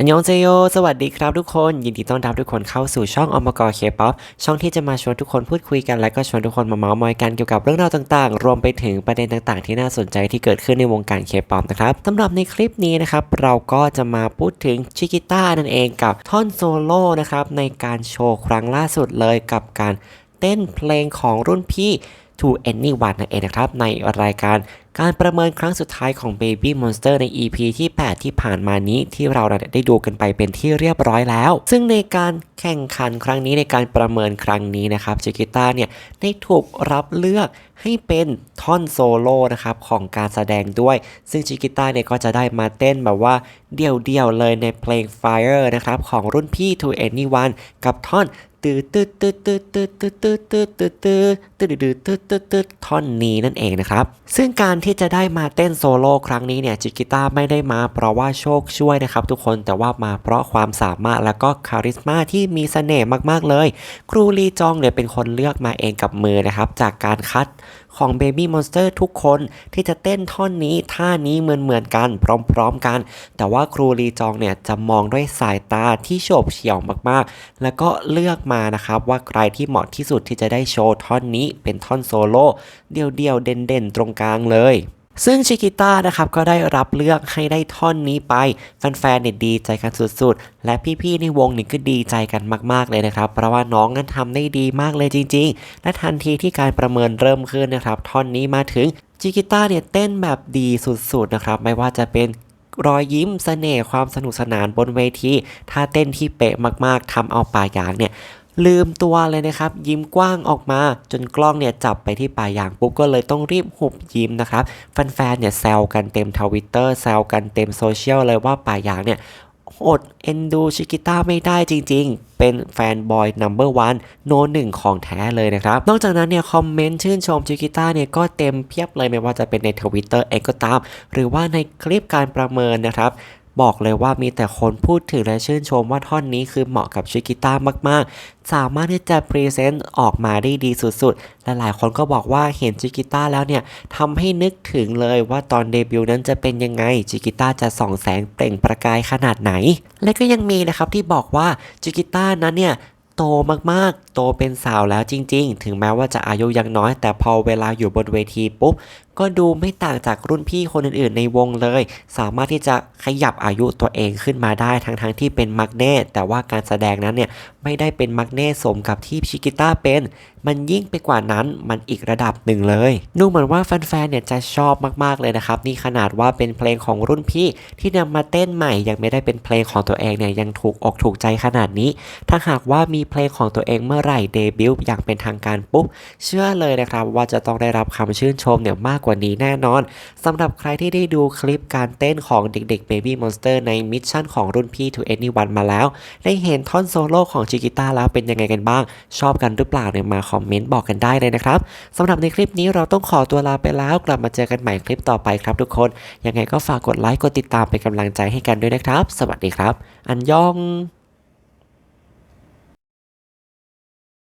อันยองเซโย สวัสดีครับทุกคน ยินดีต้อนรับทุกคนเข้าสู่ช่องอมกรเคป๊อปช่องที่จะมาชวนทุกคนพูดคุยกัน และก็ชวนทุกคนมาเมาส์มอยกันเกี่ยวกับเรื่องราวต่างๆ รวมไปถึงประเด็นต่างๆ ที่น่าสนใจที่เกิดขึ้นในวงการเคป๊อปนะครับสำหรับในคลิปนี้นะครับ เราก็จะมาพูดถึงชิกิต้านั่นเองกับท่อนโซโล่นะครับในการโชว์ครั้งล่าสุดเลยกับการเต้นเพลงของรุ่นพี่ To Anyone นั่นเองนะครับในรายการการประเมินครั้งสุดท้ายของ Baby Monster ใน EP ที่ 8 ที่ผ่านมานี้ที่เราได้ดูกันไปเป็นที่เรียบร้อยแล้ว ซึ่งในการแข่งขันครั้งนี้ในการประเมินครั้งนี้นะครับชิกิต้าเนี่ยได้ถูกรับเลือกให้เป็นท่อนโซโล่นะครับของการแสดงด้วย ซึ่งชิกิต้าเนี่ยก็จะได้มาเต้นแบบว่าเดี่ยวๆเลยในเพลง Fire นะครับของรุ่นพี่ To Anyone กับท่อนตืดตืดตืดตืดตืดตืดตืดตืดตืดตืดตืดตืดตืดตืดตืดท่อนนี้นั่นเองนะครับ ซึ่งการที่ที่จะได้มาเต้นโซโล่ครั้งนี้เนี่ยจิกิต้าไม่ได้มาเพราะว่าโชคช่วยนะครับทุกคนแต่ว่ามาเพราะความสามารถและก็คาริสมาที่มีเสน่ห์มากๆเลย ครูลีจองเนี่ยเป็นคนเลือกมาเองกับมือนะครับ จากการคัดของ Baby Monster ทุกคนที่จะเต้นท่อนนี้ท่านี้เหมือนๆกันพร้อมๆกัน แต่ว่าครูลีจองเนี่ยจะมองด้วยสายตาที่โฉบเฉี่ยวมากๆ แล้วก็เลือกมานะครับว่าใครที่เหมาะที่สุดที่จะได้โชว์ท่อนนี้เป็นท่อนโซโล่เดี่ยวๆเด่นๆ ตรงกลางเลย ซึ่งชิกิต้านะครับก็ได้รับเลือกให้ได้ท่อนนี้ไป แฟนๆเนี่ยดีใจกันสุดๆ และพี่ๆในวงนี่ก็ดีใจกันมากๆเลยนะครับ เพราะว่าน้องนั้นทำได้ดีมากเลยจริงๆ และทันทีที่การประเมินเริ่มขึ้นนะครับ ท่อนนี้มาถึงชิกิต้าเนี่ยเต้นแบบดีสุดๆนะครับไม่ว่าจะเป็นรอยยิ้มเสน่ห์ความสนุกสนานบนเวทีท่าเต้นที่เป๊ะมากๆทำเอาป่ายางเนี่ย ลืมตัวเลยนะครับ ยิ้มกว้างออกมา จนกล้องเนี่ยจับไปที่ปลายยางปุ๊บก็เลยต้องรีบหุบยิ้มนะครับแฟนๆเนี่ยแซวกันเต็มทวิตเตอร์แซวกันเต็มโซเชียลเลยว่าปลายยางเนี่ยอดเอ็นดูชิกิต้าไม่ได้จริงๆ เป็นแฟนบอยนัมเบอร์วันโนหนึ่งของแท้เลยนะครับ นอกจากนั้นเนี่ยคอมเมนต์ชื่นชมชิกิต้าเนี่ยก็เต็มเพียบเลยไม่ว่าจะเป็นในทวิตเตอร์เองก็ตาม หรือว่าในคลิปการประเมินนะครับ บอกเลยว่ามีแต่คนพูดถึงและชื่นชมว่าท่อนนี้คือเหมาะกับชิกิต้ามาก ๆ สามารถที่จะพรีเซนต์ออกมาได้ดีสุดๆ และหลายคนก็บอกว่าเห็นชิกิต้าแล้วเนี่ยทำให้นึกถึงเลยว่าตอนเดบิวต์นั้นจะเป็นยังไงชิกิต้าจะส่องแสงเปล่งประกายขนาดไหน และก็ยังมีนะครับที่บอกว่าชิกิต้านั้นเนี่ย โตมากๆ โตเป็นสาวแล้วจริง ๆ ถึงแม้ว่าจะอายุยังน้อย แต่พอเวลาอยู่บนเวทีปุ๊บ ก็ดูไม่ต่างจากรุ่นพี่คนอื่น ๆ ในวงเลย สามารถที่จะขยับอายุตัวเองขึ้นมาได้ทั้งๆที่เป็นมักเน่แต่ว่าการแสดงนั้นเนี่ยไม่ได้เป็นมักเน่สมกับที่ชิกิต้าเป็น มันยิ่งไปกว่านั้นมันอีกระดับหนึ่งเลยดูเหมือนว่าแฟนๆเนี่ยจะชอบมากๆเลยนะครับนี่ขนาดว่าเป็นเพลงของรุ่นพี่ที่นำมาเต้นใหม่ยังไม่ได้เป็นเพลงของตัวเองเนี่ยยังถูกอกถูกใจขนาดนี้ ถ้าหากว่ามีเพลงของตัวเองเมื่อไหร่เดบิวต์อย่างเป็นทางการปุ๊บ เชื่อเลยนะครับว่าจะต้องได้รับคำชื่นชมเนี่ยมากกว่านี้แน่นอนสำหรับใครที่ได้ดูคลิปการเต้นของเด็กๆ Baby Monster ในมิชชั่นของรุ่นพี่ To Anyone มาแล้ว ได้เห็นท่อนโซโล่ของชิกิต้าแล้วเป็นยังไงกันบ้าง ชอบกันหรือเปล่าเนี่ยมาคอมเมนต์บอกกันได้เลยนะครับสำหรับในคลิปนี้เราต้องขอตัวลาไปแล้ว กลับมาเจอกันใหม่คลิปต่อไปครับทุกคน ยังไงก็ฝากกดไลค์กดติดตามเป็นกำลังใจให้กันด้วยนะครับ สวัสดีครับ อันยอง